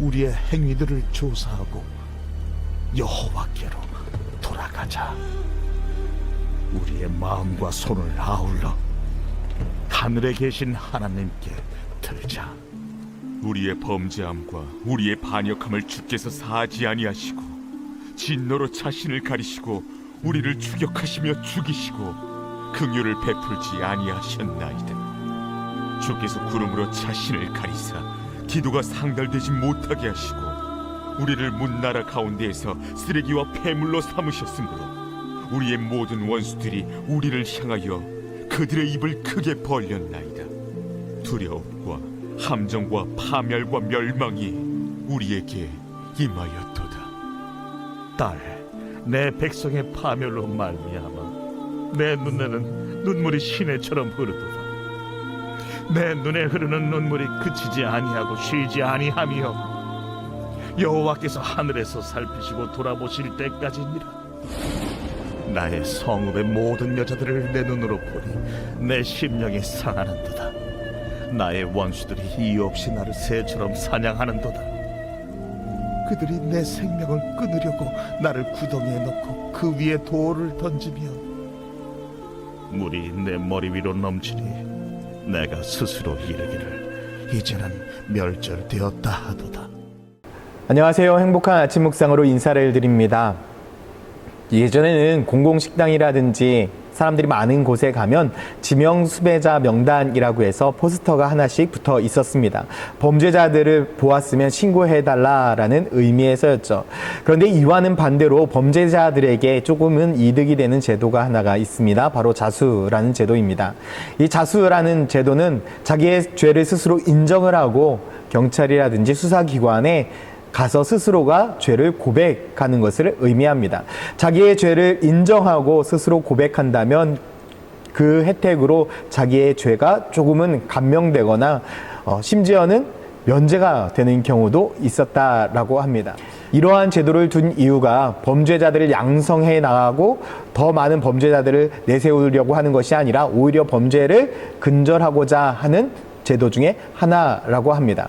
우리의 행위들을 조사하고 여호와께로 돌아가자. 우리의 마음과 손을 아울러 하늘에 계신 하나님께 들자. 우리의 범죄함과 우리의 반역함을 주께서 사하지 아니하시고 진노로 자신을 가리시고 우리를 추격하시며 죽이시고 긍휼을 베풀지 아니하셨나이다. 주께서 구름으로 자신을 가리사 기도가 상달되지 못하게 하시고 우리를 문나라 가운데에서 쓰레기와 폐물로 삼으셨으므로 우리의 모든 원수들이 우리를 향하여 그들의 입을 크게 벌렸나이다. 두려움과 함정과 파멸과 멸망이 우리에게 임하였도다. 딸, 내 백성의 파멸로 말미암아 내 눈에는 눈물이 시내처럼 흐르도다. 내 눈에 흐르는 눈물이 그치지 아니하고 쉬지 아니하며 여호와께서 하늘에서 살피시고 돌아보실 때까지니라. 나의 성읍의 모든 여자들을 내 눈으로 보니 내 심령이 상하는도다. 나의 원수들이 이유 없이 나를 새처럼 사냥하는도다. 그들이 내 생명을 끊으려고 나를 구덩이에 넣고 그 위에 돌을 던지며 물이 내 머리 위로 넘치니 내가 스스로 이르기를 이제는 멸절되었다 하도다. 안녕하세요. 행복한 아침 묵상으로 인사를 드립니다. 예전에는 공공식당이라든지 사람들이 많은 곳에 가면 지명 수배자 명단이라고 해서 포스터가 하나씩 붙어 있었습니다. 범죄자들을 보았으면 신고해달라라는 의미에서였죠. 그런데 이와는 반대로 범죄자들에게 조금은 이득이 되는 제도가 하나가 있습니다. 바로 자수라는 제도입니다. 이 자수라는 제도는 자기의 죄를 스스로 인정을 하고 경찰이라든지 수사기관에 가서 스스로가 죄를 고백하는 것을 의미합니다. 자기의 죄를 인정하고 스스로 고백한다면 그 혜택으로 자기의 죄가 조금은 감명되거나 어, 심지어는 면제가 되는 경우도 있었다라고 합니다. 이러한 제도를 둔 이유가 범죄자들을 양성해 나가고 더 많은 범죄자들을 내세우려고 하는 것이 아니라 오히려 범죄를 근절하고자 하는 제도 중에 하나라고 합니다.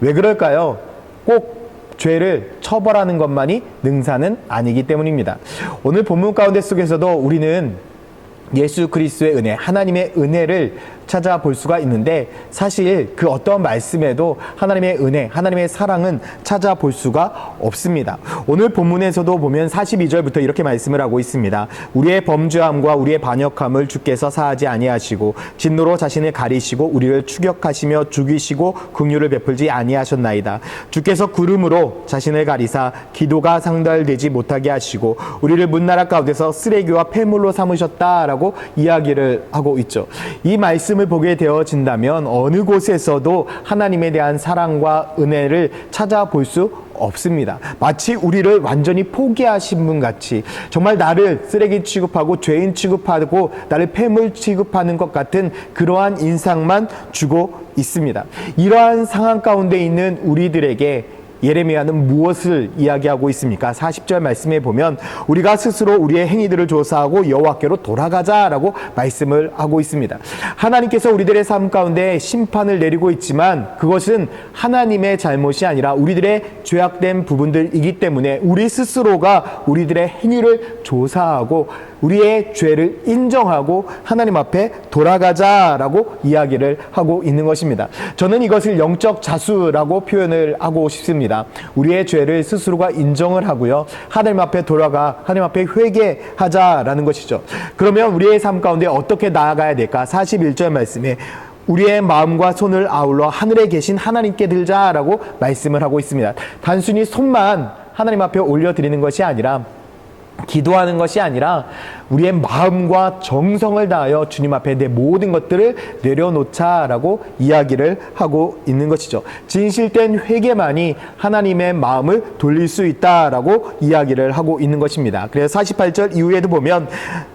왜 그럴까요? 꼭 죄를 처벌하는 것만이 능사는 아니기 때문입니다. 오늘 본문 가운데 속에서도 우리는 예수 그리스도의 은혜, 하나님의 은혜를 찾아볼 수가 있는데 사실 그 어떤 말씀에도 하나님의 은혜, 하나님의 사랑은 찾아볼 수가 없습니다. 오늘 본문에서도 보면 42절부터 이렇게 말씀을 하고 있습니다. 우리의 범죄함과 우리의 반역함을 주께서 사하지 아니하시고 진노로 자신을 가리시고 우리를 추격하시며 죽이시고 긍휼을 베풀지 아니하셨나이다. 주께서 구름으로 자신을 가리사 기도가 상달되지 못하게 하시고 우리를 문나라 가운데서 쓰레기와 폐물로 삼으셨다라고 이야기를 하고 있죠. 이 말씀을 보게 되어진다면 어느 곳에서도 하나님에 대한 사랑과 은혜를 찾아볼 수 없습니다. 마치 우리를 완전히 포기하신 분 같이 정말 나를 쓰레기 취급하고 죄인 취급하고 나를 폐물 취급하는 것 같은 그러한 인상만 주고 있습니다. 이러한 상황 가운데 있는 우리들에게 예레미야는 무엇을 이야기하고 있습니까? 40절 말씀에 보면 우리가 스스로 우리의 행위들을 조사하고 여호와께로 돌아가자라고 말씀을 하고 있습니다. 하나님께서 우리들의 삶 가운데 심판을 내리고 있지만 그것은 하나님의 잘못이 아니라 우리들의 죄악된 부분들이기 때문에 우리 스스로가 우리들의 행위를 조사하고 우리의 죄를 인정하고 하나님 앞에 돌아가자라고 이야기를 하고 있는 것입니다. 저는 이것을 영적 자수라고 표현을 하고 싶습니다. 우리의 죄를 스스로가 인정을 하고요. 하나님 앞에 돌아가 하나님 앞에 회개하자라는 것이죠. 그러면 우리의 삶 가운데 어떻게 나아가야 될까? 41절 말씀에 우리의 마음과 손을 아울러 하늘에 계신 하나님께 들자라고 말씀을 하고 있습니다. 단순히 손만 하나님 앞에 올려드리는 것이 아니라 기도하는 것이 아니라 우리의 마음과 정성을 다하여 주님 앞에 내 모든 것들을 내려놓자라고 이야기를 하고 있는 것이죠. 진실된 회개만이 하나님의 마음을 돌릴 수 있다라고 이야기를 하고 있는 것입니다. 그래서 48절 이후에도 보면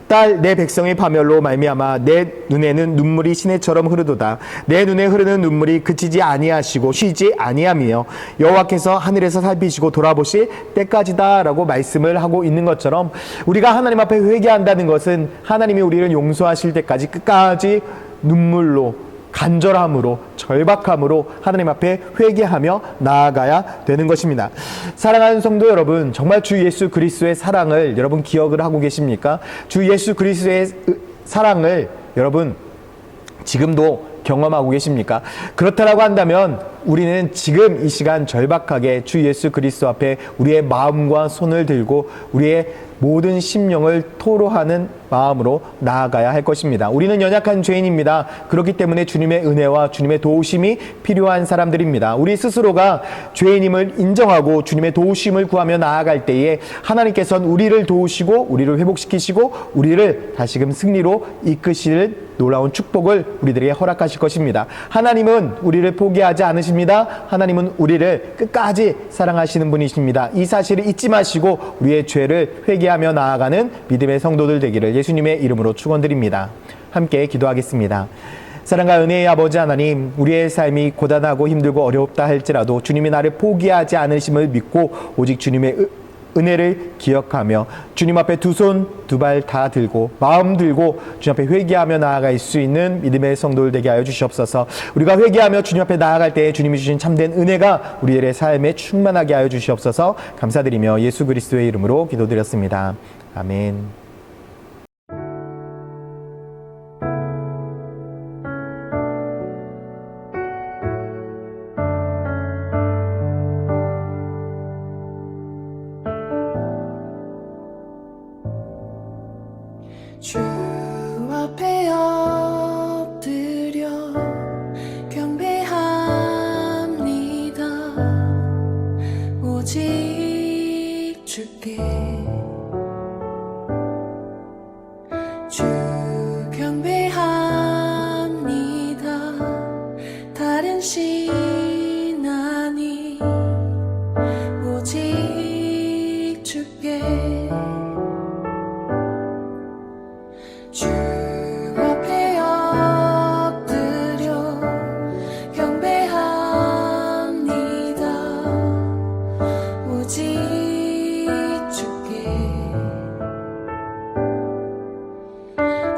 딸 내 백성의 파멸로 말미암아 내 눈에는 눈물이 시내처럼 흐르도다 내 눈에 흐르는 눈물이 그치지 아니하시고 쉬지 아니하며 여호와께서 하늘에서 살피시고 돌아보실 때까지다라고 말씀을 하고 있는 것처럼 우리가 하나님 앞에 회개 한다는 것은 하나님이 우리를 용서하실 때까지 끝까지 눈물로 간절함으로 절박함으로 하나님 앞에 회개하며 나아가야 되는 것입니다. 사랑하는 성도 여러분, 정말 주 예수 그리스도의 사랑을 여러분 기억을 하고 계십니까? 주 예수 그리스도의 사랑을 여러분 지금도 경험하고 계십니까? 그렇다라고 한다면 우리는 지금 이 시간 절박하게 주 예수 그리스도 앞에 우리의 마음과 손을 들고 우리의 모든 심령을 토로하는 마음으로 나아가야 할 것입니다. 우리는 연약한 죄인입니다. 그렇기 때문에 주님의 은혜와 주님의 도우심이 필요한 사람들입니다. 우리 스스로가 죄인임을 인정하고 주님의 도우심을 구하며 나아갈 때에 하나님께서는 우리를 도우시고 우리를 회복시키시고 우리를 다시금 승리로 이끄실 놀라운 축복을 우리들에게 허락하실 것입니다. 하나님은 우리를 포기하지 않으십니다. 하나님은 우리를 끝까지 사랑하시는 분이십니다. 이 사실을 잊지 마시고 우리의 죄를 회개하며 나아가는 믿음의 성도들 되기를 예수님의 이름으로 축원드립니다. 함께 기도하겠습니다. 사랑과 은혜의 아버지 하나님, 우리의 삶이 고단하고 힘들고 어렵다 할지라도 주님이 나를 포기하지 않으심을 믿고 오직 주님의 은- 은혜를 기억하며 주님 앞에 두 손 두 발 다 들고 마음 들고 주님 앞에 회개하며 나아갈 수 있는 믿음의 성도들 되게 하여 주시옵소서. 우리가 회개하며 주님 앞에 나아갈 때 주님이 주신 참된 은혜가 우리들의 삶에 충만하게 하여 주시옵소서. 감사드리며 예수 그리스도의 이름으로 기도드렸습니다. 아멘.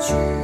주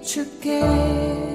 오직